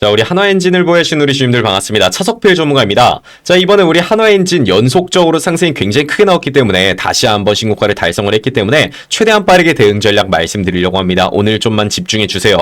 자, 우리 한화 엔진을 보여주신 우리 주님들 반갑습니다. 차석필 전문가입니다. 자, 이번에 우리 한화 엔진 연속적으로 상승이 굉장히 크게 나왔기 때문에 다시 한번 신고가를 달성을 했기 때문에 최대한 빠르게 대응 전략 말씀드리려고 합니다. 오늘 좀만 집중해 주세요.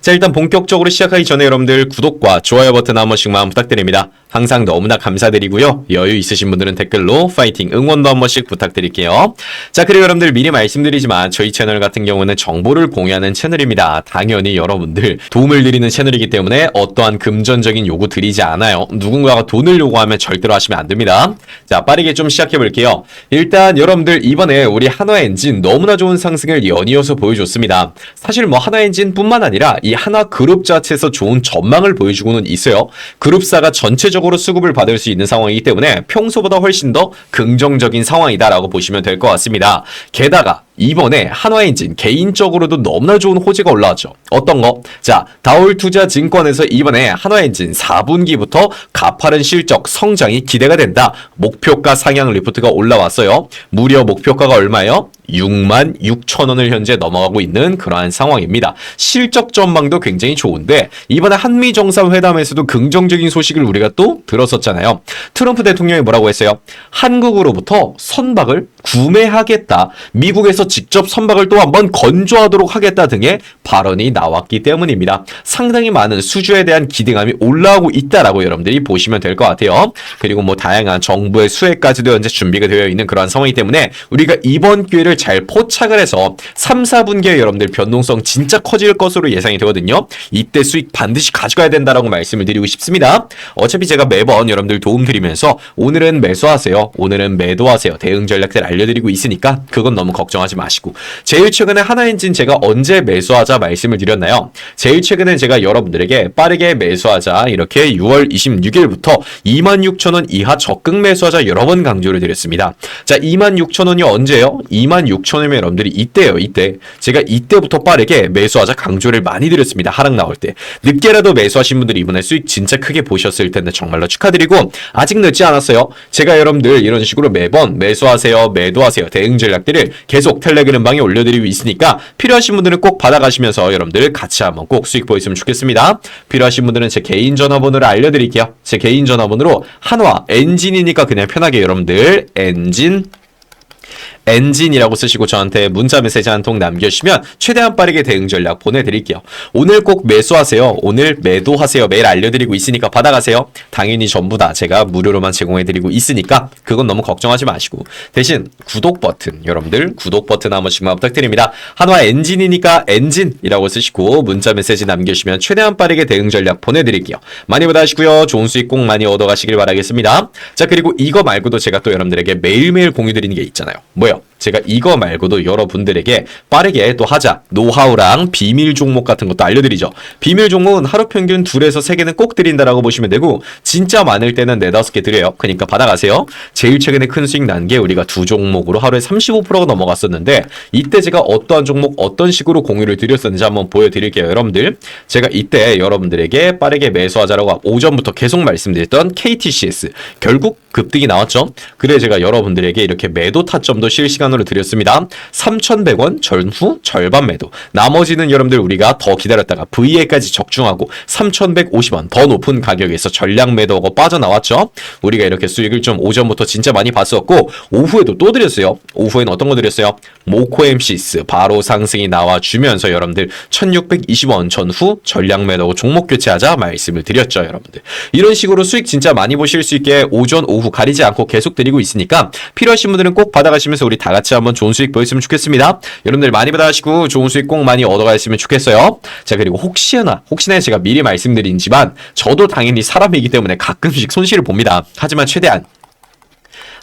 자, 일단 본격적으로 시작하기 전에 여러분들 구독과 좋아요 버튼 한 번씩만 부탁드립니다. 항상 너무나 감사드리고요. 여유 있으신 분들은 댓글로 파이팅 응원도 한 번씩 부탁드릴게요. 자, 그리고 여러분들 미리 말씀드리지만 저희 채널 같은 경우는 정보를 공유하는 채널입니다. 당연히 여러분들 도움을 드리는 채널이기 때문에 어떠한 금전적인 요구 드리지 않아요. 누군가가 돈을 요구하면 절대로 하시면 안 됩니다. 자, 빠르게 좀 시작해 볼게요. 일단 여러분들 이번에 우리 한화 엔진 너무나 좋은 상승을 연이어서 보여줬습니다. 사실 뭐 한화 엔진뿐만 아니라 이 한화 그룹 자체에서 좋은 전망을 보여주고는 있어요. 그룹사가 전체적으로 수급을 받을 수 있는 상황이기 때문에 평소보다 훨씬 더 긍정적인 상황이다라고 보시면 될 것 같습니다. 게다가 이번에 한화엔진 개인적으로도 너무나 좋은 호재가 올라왔죠. 어떤 거? 자, 다올투자증권에서 이번에 한화엔진 4분기부터 가파른 실적 성장이 기대가 된다. 목표가 상향 리포트가 올라왔어요. 무려 목표가가 얼마예요? 6만 6천 원을 현재 넘어가고 있는 그러한 상황입니다. 실적 전망도 굉장히 좋은데 이번에 한미 정상회담에서도 긍정적인 소식을 우리가 또 들었었잖아요. 트럼프 대통령이 뭐라고 했어요? 한국으로부터 선박을 구매하겠다. 미국에서 직접 선박을 또 한번 건조하도록 하겠다 등의 발언이 나왔기 때문입니다. 상당히 많은 수주에 대한 기대감이 올라오고 있다라고 여러분들이 보시면 될 것 같아요. 그리고 뭐 다양한 정부의 수혜까지도 현재 준비가 되어 있는 그러한 상황이기 때문에 우리가 이번 기회를 잘 포착을 해서 3, 4분기에 여러분들 변동성 진짜 커질 것으로 예상이 되거든요. 이때 수익 반드시 가져가야 된다라고 말씀을 드리고 싶습니다. 어차피 제가 매번 여러분들 도움 드리면서 오늘은 매수하세요. 오늘은 매도하세요. 대응 전략들 알려드리고 있으니까 그건 너무 걱정하지 마시고 제일 최근에 하나엔진 제가 언제 매수하자 말씀을 드렸나요? 제일 최근에 제가 여러분들에게 빠르게 매수하자 이렇게 6월 26일부터 26,000원 이하 적극 매수하자 여러 번 강조를 드렸습니다. 자 26,000원이 언제요? 26,000원 이면 여러분들이 이때요 이때 제가 이때부터 빠르게 매수하자 강조를 많이 드렸습니다. 하락 나올 때 늦게라도 매수하신 분들이 이번에 수익 진짜 크게 보셨을 텐데 정말로 축하드리고 아직 늦지 않았어요. 제가 여러분들 이런 식으로 매번 매수하세요 매도하세요 대응 전략들을 계속 텔레그램 방에 올려드리고 있으니까 필요하신 분들은 꼭 받아가시면서 여러분들 같이 한번 꼭 수익 보였으면 좋겠습니다. 필요하신 분들은 제 개인 전화번호를 알려드릴게요. 제 개인 전화번호로 한화 엔진이니까 그냥 편하게 여러분들 엔진 엔진이라고 쓰시고 저한테 문자 메시지 한 통 남겨주시면 최대한 빠르게 대응 전략 보내드릴게요. 오늘 꼭 매수하세요. 오늘 매도하세요. 매일 알려드리고 있으니까 받아가세요. 당연히 전부 다 제가 무료로만 제공해드리고 있으니까 그건 너무 걱정하지 마시고 대신 구독 버튼 여러분들 구독 버튼 한 번씩만 부탁드립니다. 한화 엔진이니까 엔진이라고 쓰시고 문자 메시지 남겨주시면 최대한 빠르게 대응 전략 보내드릴게요. 많이 받아가시고요. 좋은 수익 꼭 많이 얻어가시길 바라겠습니다. 자 그리고 이거 말고도 제가 또 여러분들에게 매일매일 공유드리는 게 있잖아요. 뭐요? go. 제가 이거 말고도 여러분들에게 빠르게 또 하자 노하우랑 비밀 종목 같은 것도 알려드리죠. 비밀 종목은 하루 평균 둘에서 세 개는 꼭 드린다라고 보시면 되고 진짜 많을 때는 네 다섯 개 드려요. 그러니까 받아가세요. 제일 최근에 큰 수익 난 게 우리가 두 종목으로 하루에 35%가 넘어갔었는데 이때 제가 어떠한 종목 어떤 식으로 공유를 드렸었는지 한번 보여드릴게요. 여러분들 제가 이때 여러분들에게 빠르게 매수하자라고 오전부터 계속 말씀드렸던 KTCS 결국 급등이 나왔죠. 그래 제가 여러분들에게 이렇게 매도 타점도 실시간 으로 드렸습니다. 3,100원 전후 절반 매도. 나머지는 여러분들 우리가 더 기다렸다가 VA까지 적중하고 3,150원 더 높은 가격에서 전량 매도하고 빠져나왔죠. 우리가 이렇게 수익을 좀 오전부터 진짜 많이 봤었고 오후에도 또 드렸어요. 오후에는 어떤 거 드렸어요? 모코 MCS 바로 상승이 나와주면서 여러분들 1,620원 전후 전량 매도하고 종목 교체하자 말씀을 드렸죠. 여러분들 이런 식으로 수익 진짜 많이 보실 수 있게 오전 오후 가리지 않고 계속 드리고 있으니까 필요하신 분들은 꼭 받아가시면서 우리 다 같이 한번 좋은 수익 보였으면 좋겠습니다. 여러분들 많이 받아가시고 좋은 수익 꼭 많이 얻어가셨으면 좋겠어요. 자 그리고 혹시나 혹시나 제가 미리 말씀드리지만 저도 당연히 사람이기 때문에 가끔씩 손실을 봅니다. 하지만 최대한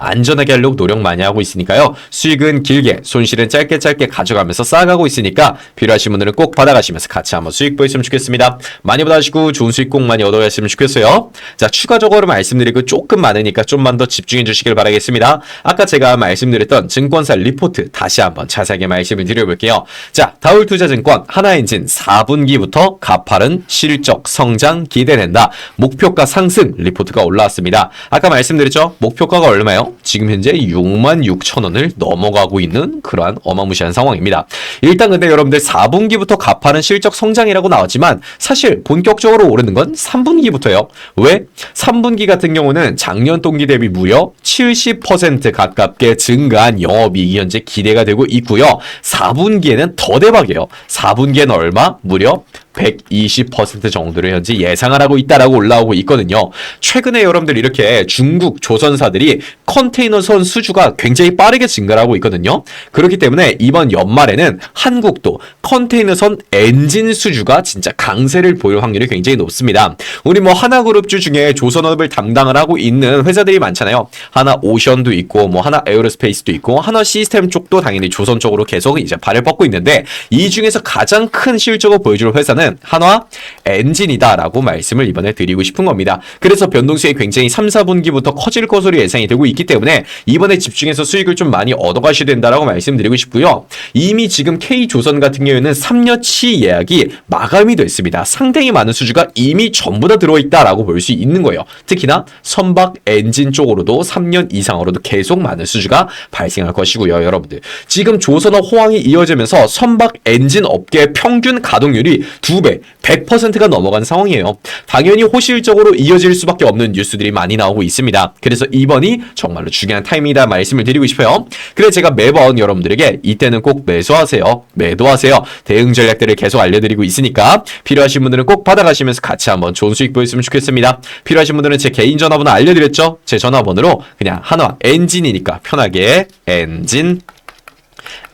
안전하게 하려고 노력 많이 하고 있으니까요. 수익은 길게, 손실은 짧게 짧게 가져가면서 쌓아가고 있으니까 필요하신 분들은 꼭 받아가시면서 같이 한번 수익 보였으면 좋겠습니다. 많이 받아가시고 좋은 수익 꼭 많이 얻어가셨으면 좋겠어요. 자, 추가적으로 말씀드리고 조금 많으니까 좀만 더 집중해 주시길 바라겠습니다. 아까 제가 말씀드렸던 증권사 리포트 다시 한번 자세하게 말씀을 드려볼게요. 자, 다울투자증권 하나엔진 4분기부터 가파른 실적 성장 기대된다. 목표가 상승 리포트가 올라왔습니다. 아까 말씀드렸죠? 목표가가 얼마예 지금 현재 6만 6천 원을 넘어가고 있는 그러한 어마무시한 상황입니다. 일단 근데 여러분들 4분기부터 가파른 실적 성장이라고 나왔지만 사실 본격적으로 오르는 건 3분기부터예요. 왜? 3분기 같은 경우는 작년 동기 대비 무려 70% 가깝게 증가한 영업이익이 현재 기대가 되고 있고요. 4분기에는 더 대박이에요. 4분기에는 얼마? 무려 120% 정도를 현재 예상을 하고 있다라고 올라오고 있거든요. 최근에 여러분들 이렇게 중국 조선사들이 컨테이너선 수주가 굉장히 빠르게 증가를 하고 있거든요. 그렇기 때문에 이번 연말에는 한국도 컨테이너선 엔진 수주가 진짜 강세를 보일 확률이 굉장히 높습니다. 우리 뭐 하나그룹주 중에 조선업을 담당을 하고 있는 회사들이 많잖아요. 하나 오션도 있고 뭐 하나 에어로스페이스도 있고 하나 시스템 쪽도 당연히 조선 쪽으로 계속 이제 발을 뻗고 있는데 이 중에서 가장 큰 실적을 보여줄 회사 는 한화 엔진이다라고 말씀을 이번에 드리고 싶은 겁니다. 그래서 변동수익이 굉장히 3, 4분기부터 커질 것으로 예상이 되고 있기 때문에 이번에 집중해서 수익을 좀 많이 얻어가셔야 된다라고 말씀드리고 싶고요. 이미 지금 K조선 같은 경우에는 3년치 예약이 마감이 됐습니다. 상당히 많은 수주가 이미 전부 다 들어있다라고 볼 수 있는 거예요. 특히나 선박 엔진 쪽으로도 3년 이상으로도 계속 많은 수주가 발생할 것이고요. 여러분들 지금 조선업 호황이 이어지면서 선박 엔진 업계 평균 가동률이 2배, 100%가 넘어간 상황이에요. 당연히 호실적으로 이어질 수밖에 없는 뉴스들이 많이 나오고 있습니다. 그래서 이번이 정말로 중요한 타이밍이다 말씀을 드리고 싶어요. 그래서 제가 매번 여러분들에게 이때는 꼭 매수하세요. 매도하세요. 대응 전략들을 계속 알려드리고 있으니까 필요하신 분들은 꼭 받아가시면서 같이 한번 좋은 수익 보였으면 좋겠습니다. 필요하신 분들은 제 개인 전화번호 알려드렸죠? 제 전화번호로 그냥 한화 엔진이니까 편하게 엔진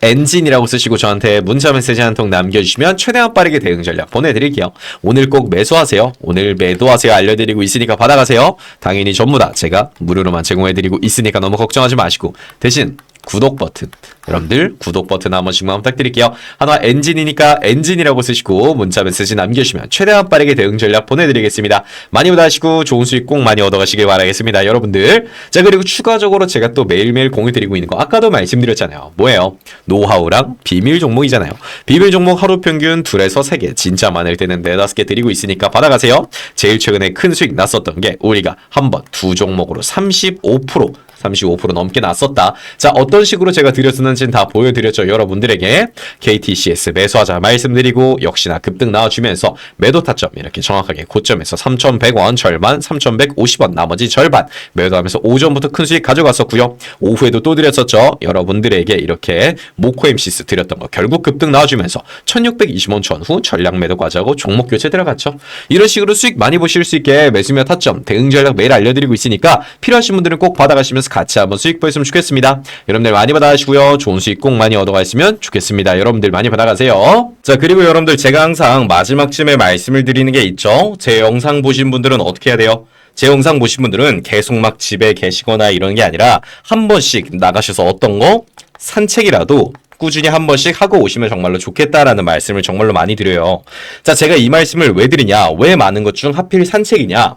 엔진이라고 쓰시고 저한테 문자 메시지 한 통 남겨주시면 최대한 빠르게 대응 전략 보내드릴게요. 오늘 꼭 매수하세요. 오늘 매도하세요. 알려드리고 있으니까 받아가세요. 당연히 전부 다 제가 무료로만 제공해드리고 있으니까 너무 걱정하지 마시고 대신 구독 버튼 여러분들 구독 버튼 한 번씩만 부탁드릴게요. 하나 엔진이니까 엔진이라고 쓰시고 문자 메시지 남겨주시면 최대한 빠르게 대응 전략 보내드리겠습니다. 많이 받아시고 좋은 수익 꼭 많이 얻어가시길 바라겠습니다. 여러분들 자 그리고 추가적으로 제가 또 매일매일 공유 드리고 있는 거 아까도 말씀드렸잖아요. 뭐예요? 노하우랑 비밀 종목이잖아요. 비밀 종목 하루 평균 둘에서 세 개 진짜 많을 때는 네다섯 개 드리고 있으니까 받아가세요. 제일 최근에 큰 수익 났었던 게 우리가 한 번 두 종목으로 35% 35% 넘게 났었다. 자, 어떤 식으로 제가 드렸 었는지는 다 보여드렸죠. 여러분들에게 KTCS 매수하자 말씀드리고 역시나 급등 나와주면서 매도 타점 이렇게 정확하게 고점에서 3,100원 절반, 3,150원 나머지 절반 매도하면서 오전부터 큰 수익 가져갔었고요. 오후에도 또 드렸었죠. 여러분들에게 이렇게 모코 MC스 드렸던 거 결국 급등 나와주면서 1,620원 전후 전략 매도 과자고 종목 교체 들어갔죠. 이런 식으로 수익 많이 보실 수 있게 매수며 타점 대응 전략 매일 알려드리고 있으니까 필요하신 분들은 꼭 받아가시면서 같이 한번 수익 보였으면 좋겠습니다. 여러분들 많이 받아가시고요. 좋은 수익 꼭 많이 얻어가시면 좋겠습니다. 여러분들 많이 받아가세요. 자 그리고 여러분들 제가 항상 마지막쯤에 말씀을 드리는 게 있죠. 제 영상 보신 분들은 어떻게 해야 돼요? 제 영상 보신 분들은 계속 막 집에 계시거나 이런 게 아니라 한 번씩 나가셔서 어떤 거 산책이라도 꾸준히 한 번씩 하고 오시면 정말로 좋겠다라는 말씀을 정말로 많이 드려요. 자, 제가 이 말씀을 왜 드리냐? 왜 많은 것 중 하필 산책이냐?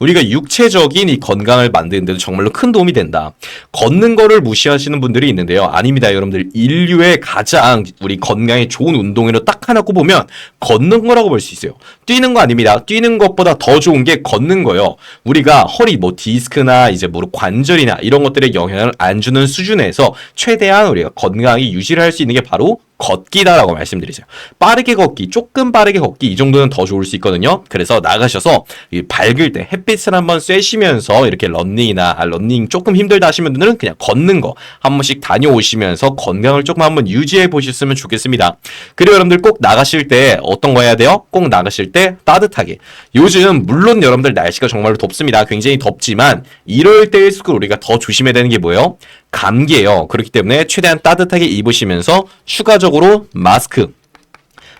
우리가 육체적인 이 건강을 만드는 데도 정말로 큰 도움이 된다. 걷는 거를 무시하시는 분들이 있는데요. 아닙니다. 여러분들 인류의 가장 우리 건강에 좋은 운동으로 딱 하나 꼽으면 걷는 거라고 볼 수 있어요. 뛰는 거 아닙니다. 뛰는 것보다 더 좋은 게 걷는 거예요. 우리가 허리 뭐 디스크나 이제 무릎 관절이나 이런 것들에 영향을 안 주는 수준에서 최대한 우리가 건강히 유지를 할 수 있는 게 바로 걷기다라고 말씀드리죠. 빠르게 걷기, 조금 빠르게 걷기 이 정도는 더 좋을 수 있거든요. 그래서 나가셔서 이 밝을 때 햇빛 을 한번 쐬시면서 이렇게 런닝이나 아, 런닝 조금 힘들다 하시는 분들은 그냥 걷는 거 한 번씩 다녀오시면서 건강을 조금 한번 유지해 보셨으면 좋겠습니다. 그리고 여러분들 꼭 나가실 때 어떤 거 해야 돼요? 꼭 나가실 때 따뜻하게. 요즘 물론 여러분들 날씨가 정말로 덥습니다. 굉장히 덥지만 이럴 때일수록 우리가 더 조심해야 되는 게 뭐예요? 감기예요. 그렇기 때문에 최대한 따뜻하게 입으시면서 추가적으로 마스크